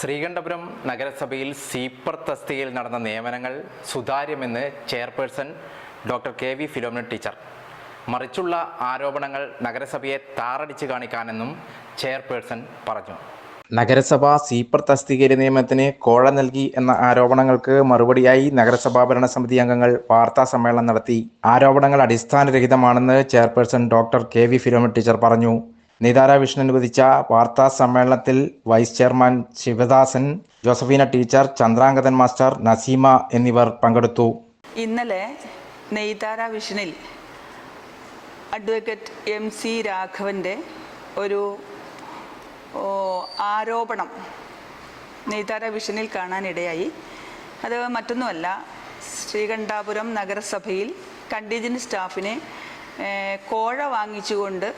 ശ്രീകണ്ഠപുരം നഗരസഭയിൽ സീപ്പർ തസ്തികയിൽ നടന്ന നിയമനങ്ങൾ സുതാര്യമെന്ന് chairperson doctor K V Philomina teacher. മറിച്ചുള്ള ആരോപണങ്ങൾ നഗരസഭയെ താറടിച്ചു കാണിക്കാനെന്നും ചെയർപേഴ്സൺ പറഞ്ഞു. നഗരസഭ സീപ്പർ തസ്തികയിലെ നിയമനത്തിന് കോഴ നൽകി എന്ന ആരോപണങ്ങൾക്ക് മറുപടിയായി നഗരസഭാ ഭരണസമിതി അംഗങ്ങൾ വാർത്താ സമ്മേളനം നടത്തി. ആരോപണങ്ങൾ അടിസ്ഥാനരഹിതമാണെന്ന് chairperson doctor K V Philomin teacher പറഞ്ഞു. നിതാര വിഷ്ണു അനുവദിച്ച വാർത്താ സമ്മേളനത്തിൽ vice chairman Sivadasan Josephina teacher Chandrangathan master Naseema എന്നിവർ പങ്കെടുത്തു. ഇന്നലെ നെയ്താര അഡ്വക്കേറ്റ് എം സി രാഘവന്റെ ഒരു ആരോപണം നെയ്താര കാണാനിടയായി. അത് മറ്റൊന്നുമല്ല ശ്രീകണ്ഠാപുരം നഗരസഭയിൽ കണ്ടീജൻ സ്റ്റാഫിനെ കോഴ വാങ്ങിച്ചുകൊണ്ട്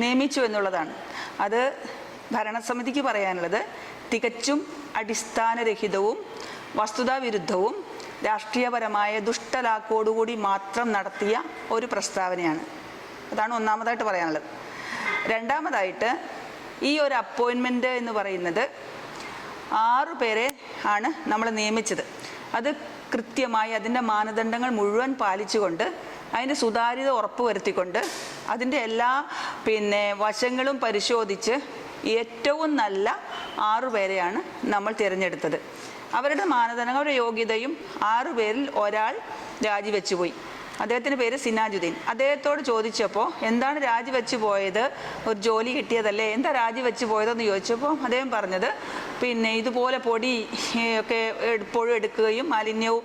നിയമിച്ചു എന്നുള്ളതാണ്. അത് ഭരണസമിതിക്ക് പറയാനുള്ളത് തികച്ചും അടിസ്ഥാനരഹിതവും വസ്തുതാവിരുദ്ധവും രാഷ്ട്രീയപരമായ ദുഷ്ടലാക്കോടുകൂടി മാത്രം നടത്തിയ ഒരു പ്രസ്താവനയാണ്. അതാണ് ഒന്നാമതായിട്ട് പറയാനുള്ളത്. രണ്ടാമതായിട്ട് ഈ ഒരു അപ്പോയിൻമെന്റ് എന്ന് പറയുന്നത് ആറു പേരെ ആണ് നമ്മൾ നിയമിച്ചത്. അത് കൃത്യമായി അതിന്റെ മാനദണ്ഡങ്ങൾ മുഴുവൻ പാലിച്ചുകൊണ്ട് അതിന്റെ സുതാര്യത ഉറപ്പുവരുത്തിക്കൊണ്ട് അതിന്റെ എല്ലാ പിന്നെ വശങ്ങളും പരിശോധിച്ച് ഏറ്റവും നല്ല ആറു പേരെയാണ് നമ്മൾ തിരഞ്ഞെടുത്തത്. അവരുടെ മാനദണ്ഡങ്ങൾ യോഗ്യതയും ആറു പേരിൽ ഒരാൾ രാജിവെച്ചുപോയി. അദ്ദേഹത്തിന്റെ പേര് സിനാജുദ്ദീൻ. അദ്ദേഹത്തോട് ചോദിച്ചപ്പോൾ എന്താണ് രാജിവെച്ച് പോയത്? ഒരു ജോലി കിട്ടിയതല്ലേ? എന്താ രാജിവെച്ച് പോയതെന്ന് ചോദിച്ചപ്പോൾ അദ്ദേഹം പറഞ്ഞത് പിന്നെ ഇതുപോലെ പൊടി ഒക്കെ എപ്പോഴും എടുക്കുകയും മാലിന്യവും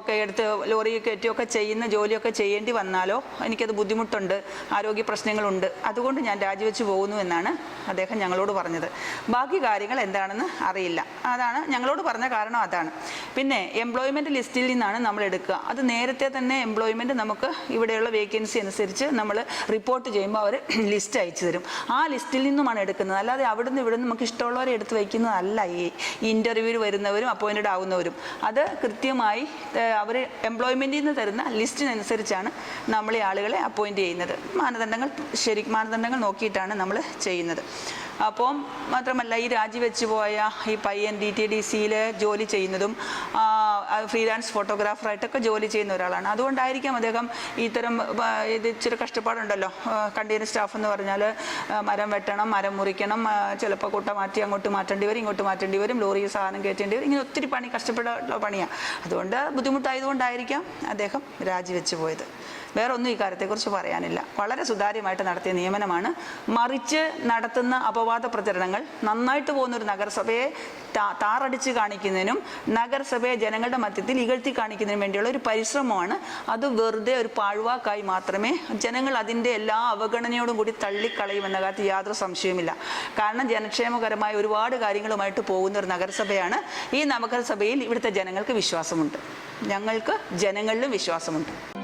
ഒക്കെ എടുത്ത് ലോറി കയറ്റുകയൊക്കെ ചെയ്യുന്ന ജോലിയൊക്കെ ചെയ്യേണ്ടി വന്നാലോ? എനിക്കത് ബുദ്ധിമുട്ടുണ്ട് ആരോഗ്യ പ്രശ്നങ്ങളുണ്ട്. അതുകൊണ്ട് ഞാൻ രാജിവെച്ച് പോകുന്നു എന്നാണ് അദ്ദേഹം ഞങ്ങളോട് പറഞ്ഞത്. ബാക്കി കാര്യങ്ങൾ എന്താണെന്ന് അറിയില്ല. അതാണ് ഞങ്ങളോട് പറഞ്ഞ കാരണം അതാണ്. പിന്നെ എംപ്ലോയ്മെന്റ് ലിസ്റ്റിൽ നിന്നാണ് നമ്മൾ എടുക്കുക. അത് നേരത്തെ തന്നെ എംപ്ലോയ്മെന്റ് നമുക്ക് ഇവിടെയുള്ള വേക്കൻസി അനുസരിച്ച് നമ്മൾ റിപ്പോർട്ട് ചെയ്യുമ്പോൾ അവർ ലിസ്റ്റ് അയച്ചു തരും. ആ ലിസ്റ്റിൽ നിന്നുമാണ് എടുക്കുന്നത്. അല്ലാതെ അവിടുന്ന് ഇവിടുന്ന് നമുക്ക് ഇഷ്ടമുള്ളവരെ എടുത്ത് വയ്ക്കുന്നതല്ല ഈ ഇന്റർവ്യൂവിൽ വരുന്നവരും അപ്പോയിന്റഡ് ആവുന്നവരും. അത് കൃത്യമായി അവർ എംപ്ലോയ്മെന്റിൽ നിന്ന് തരുന്ന ലിസ്റ്റിനനുസരിച്ചാണ് നമ്മൾ ഈ ആളുകളെ അപ്പോയിന്റ് ചെയ്യുന്നത്. മാനദണ്ഡങ്ങൾ ശരി മാനദണ്ഡങ്ങൾ നോക്കിയിട്ടാണ് നമ്മൾ ചെയ്യുന്നത്. അപ്പം മാത്രമല്ല ഈ രാജിവെച്ച് പോയ ഈ പയ്യൻ ഡി ടി ഡി സിയിൽ ജോലി ചെയ്യുന്നതും ഫ്രീലാൻസ് ഫോട്ടോഗ്രാഫറായിട്ടൊക്കെ ജോലി ചെയ്യുന്ന ഒരാളാണ്. അതുകൊണ്ടായിരിക്കാം അദ്ദേഹം ഇത്തരം ഇത് ഇച്ചിരി കഷ്ടപ്പാടുണ്ടല്ലോ. കണ്ടീനർ സ്റ്റാഫ് എന്ന് പറഞ്ഞാൽ മരം വെട്ടണം മരം മുറിക്കണം ചിലപ്പോൾ കൂട്ട മാറ്റി അങ്ങോട്ട് മാറ്റേണ്ടി വരും ഇങ്ങോട്ട് മാറ്റേണ്ടി വരും ലോറിയിൽ സാധനം കയറ്റേണ്ടി വരും. ഇങ്ങനെ ഒത്തിരി പണി കഷ്ടപ്പെട്ട പണിയാണ് അതുകൊണ്ട് ബുദ്ധിമുട്ടായതുകൊണ്ടായിരിക്കാം അദ്ദേഹം രാജിവെച്ച് പോയത്. വേറെ ഒന്നും ഈ കാര്യത്തെക്കുറിച്ച് പറയാനില്ല. വളരെ സുതാര്യമായിട്ട് നടത്തിയ നിയമനമാണ്. മറിച്ച് നടത്തുന്ന അപവാദ പ്രചരണങ്ങൾ നന്നായിട്ട് പോകുന്ന ഒരു നഗരസഭയെ താറടിച്ച് കാണിക്കുന്നതിനും നഗരസഭയെ ജനങ്ങളുടെ മധ്യത്തിൽ ഇകഴ്ത്തി കാണിക്കുന്നതിനും വേണ്ടിയുള്ള ഒരു പരിശ്രമമാണ്. അത് വെറുതെ ഒരു പാഴ്വാക്കായി മാത്രമേ ജനങ്ങൾ അതിന്റെ എല്ലാ അവഗണനയോടും കൂടി തള്ളിക്കളയുമെന്ന കാര്യത്തിൽ യാതൊരു സംശയവുമില്ല. കാരണം ജനക്ഷേമകരമായ ഒരുപാട് കാര്യങ്ങളുമായിട്ട് പോകുന്ന ഒരു നഗരസഭയാണ്. ഈ നഗരസഭയിൽ ഇവിടുത്തെ ജനങ്ങൾക്ക് വിശ്വാസമുണ്ട്. ഞങ്ങൾക്ക് ജനങ്ങളിലും വിശ്വാസമുണ്ട്.